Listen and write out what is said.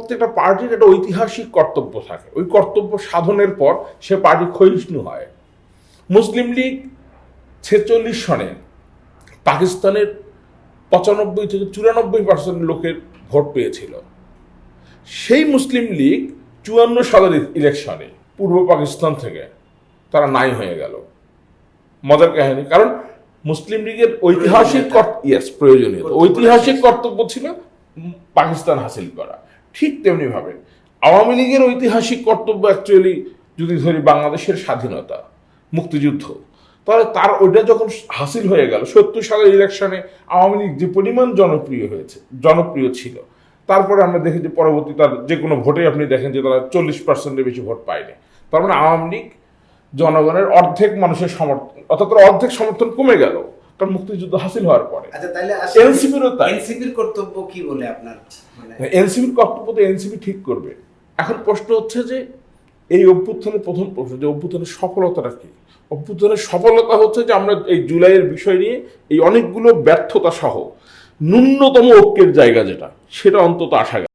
প্রত্যেকটা পার্টির একটা ঐতিহাসিক কর্তব্য থাকে। ওই কর্তব্য সাধনের পর সে পার্টি ক্ষয়িষ্ণু হয়। মুসলিম লীগ ছেচল্লিশ সনে পাকিস্তানের পঁচানব্বই থেকে চুরানব্বই পার্সেন্ট লোকের ভোট পেয়েছিল। সেই মুসলিম লীগ চুয়ান্ন সালের ইলেকশনে পূর্ব পাকিস্তান থেকে তারা নাই হয়ে গেল। মজার কাহিনী কারণ মুসলিম লীগের ঐতিহাসিক ইয়েস প্রয়োজনীয় ঐতিহাসিক কর্তব্য ছিল পাকিস্তান হাসিল করা। ঠিক তেমনি ভাবে আওয়ামী লীগের ঐতিহাসিক কর্তব্য অ্যাকচুয়ালি যদি ধরি বাংলাদেশের স্বাধীনতা, মুক্তিযুদ্ধ, তাহলে তার ওইটা যখন হাসিল হয়ে গেল, সত্তর সালের ইলেকশনে আওয়ামী লীগ যে পরিমাণ জনপ্রিয় হয়েছে, জনপ্রিয় ছিল, তারপরে আমরা দেখি যে পরবর্তী তার যে কোনো ভোটে আপনি দেখেন যে তারা চল্লিশ পার্সেন্টের বেশি ভোট পায়নি। তার মানে আওয়ামী লীগ জনগণের অর্ধেক মানুষের সমর্থন অর্থাৎ অর্ধেক সমর্থন কমে গেল। কারণ মুক্তিযুদ্ধ হাসিল হওয়ার পরে। আচ্ছা এনসিপিরও তাই। এনসিপির কর্তব্য কি বলে আপনার? মানে এনসিপির কর্তব্য তো এনসিপি ঠিক করবে। এখন প্রশ্ন হচ্ছে যে এই অভ্যুত্থানের প্রথম প্রশ্ন যে অভ্যুত্থানের সফলতাটা কি? অভ্যুত্থানের সফলতা হচ্ছে যে আমরা এই জুলাইয়ের বিষয় নিয়ে এই অনেকগুলো ব্যর্থতা সহ ন্যূনতম ঐক্যের জায়গা যেটা সেটা অন্তত আসা